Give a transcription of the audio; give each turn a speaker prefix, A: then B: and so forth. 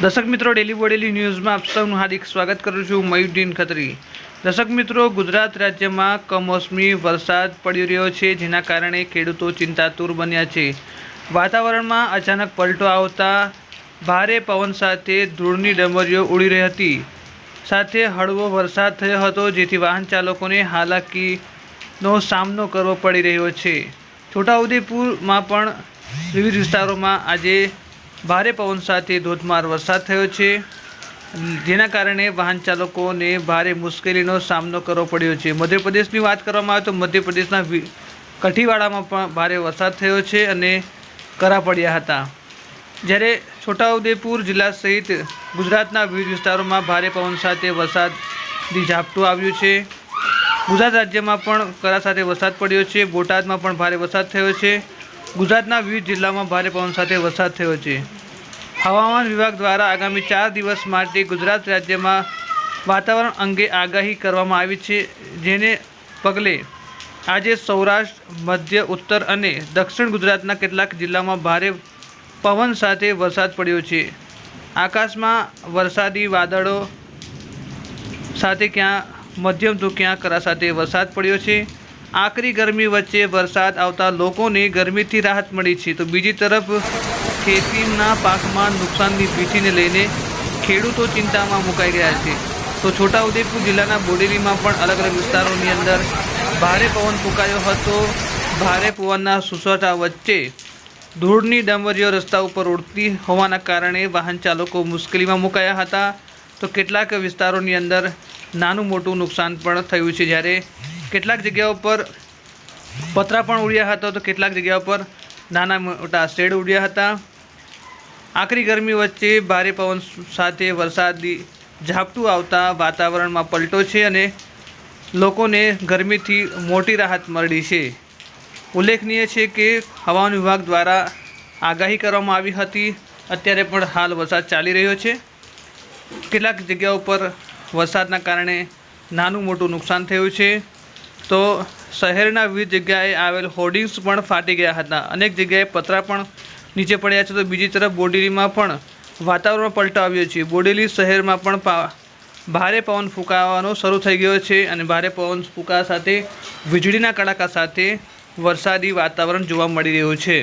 A: દર્શક મિત્રો ડેલી બોડેલી ન્યૂઝમાં આપ સૌનું હાર્દિક સ્વાગત કરું છું મયુદ્દીન ખત્રી. દર્શક મિત્રો, ગુજરાત રાજ્યમાં કમોસમી વરસાદ પડી રહ્યો છે, જેના કારણે ખેડૂતો ચિંતાતુર બન્યા છે. વાતાવરણમાં અચાનક પલટો આવતા ભારે પવન સાથે ધૂળની ડમરીઓ ઉડી રહી હતી. સાથે હળવો વરસાદ થયો હતો, જેથી વાહન ચાલકોને હાલાકીનો સામનો કરવો પડી રહ્યો છે. છોટાઉદેપુરમાં પણ વિવિધ વિસ્તારોમાં આજે ભારે પવન સાથે ધોધમાર વરસાદ થયો છે. જેના કારણે વાહન ચાલકોને ભારે મુશ્કેલીનો સામનો કરવો પડ્યો છે. મધ્યપ્રદેશની વાત કરવામાં આવે તો મધ્યપ્રદેશના કઠીવાડામાં પણ ભારે વરસાદ થયો છે અને કરા પડ્યા હતા. જ્યારે છોટાઉદેપુર જિલ્લા સહિત ગુજરાતના વિવિધ વિસ્તારોમાં ભારે પવન સાથે વરસાદની ઝાપટું આવ્યું છે. ગુજરાત રાજ્યમાં પણ કરા સાથે વરસાદ પડ્યો છે. બોટાદમાં પણ ભારે વરસાદ થયો છે. ગુજરાતના વિવિધ જિલ્લામાં ભારે પવન સાથે વરસાદ થયો છે. હવામાન વિભાગ દ્વારા આગામી ચાર દિવસ માટે ગુજરાત રાજ્યમાં વાતાવરણ અંગે આગાહી કરવામાં આવી છે, જેને પગલે આજે સૌરાષ્ટ્ર, મધ્ય, ઉત્તર અને દક્ષિણ ગુજરાતના કેટલાક જિલ્લામાં ભારે પવન સાથે વરસાદ પડ્યો છે. આકાશમાં વરસાદી વાદળો સાથે ક્યાં, મધ્યમ તો ક્યાં કરા સાથે વરસાદ પડ્યો છે. આકરી ગરમી વચ્ચે વરસાદ આવતા લોકોને ગરમીથી રાહત મળી છે. તો બીજી તરફ ખેતીના પાકમાં નુકસાનની ભીતિને લઈને ખેડૂતો ચિંતામાં મુકાઈ ગયા છે. તો છોટાઉદેપુર જિલ્લાના બોડેલીમાં પણ અલગ અલગ વિસ્તારોની અંદર ભારે પવન ફૂંકાયો હતો. ભારે પવનના સુસવાટા વચ્ચે ધૂળની ડામરીઓ રસ્તા ઉપર ઉડતી હોવાના કારણે વાહન ચાલકો મુશ્કેલીમાં મુકાયા હતા. તો કેટલાક વિસ્તારોની અંદર નાનું મોટું નુકસાન પણ થયું છે. જ્યારે કેટલાક જગ્યાઓ પર પતરા પણ ઉડ્યા હતા તો કેટલાક જગ્યાઓ પર નાના મોટા શેડ ઉડ્યા હતા. આકરી ગરમી વચ્ચે ભારે પવન સાથે વરસાદી ઝાપટું આવતા વાતાવરણમાં પલટો છે અને લોકોને ગરમીથી મોટી રાહત મળી છે. ઉલ્લેખનીય છે કે હવામાન વિભાગ દ્વારા આગાહી કરવામાં આવી હતી. અત્યારે પણ હાલ વરસાદ ચાલી રહ્યો છે. કેટલાક જગ્યાઓ પર વરસાદના કારણે નાનું મોટું નુકસાન થયું છે. તો શહેરના વિવિધ જગ્યાએ આવેલ હોર્ડિંગ્સ પણ ફાટી ગયા હતા. અનેક જગ્યાએ પતરા પણ નીચે પડ્યા છે. તો બીજી તરફ બોડેલીમાં પણ વાતાવરણ પલટો આવ્યો છે. બોડેલી શહેરમાં પણ ભારે પવન ફૂંકાવાનો શરૂ થઈ ગયો છે અને ભારે પવન ફૂંકા સાથે વીજળીના કડાકા સાથે વરસાદી વાતાવરણ જોવા મળી રહ્યું છે.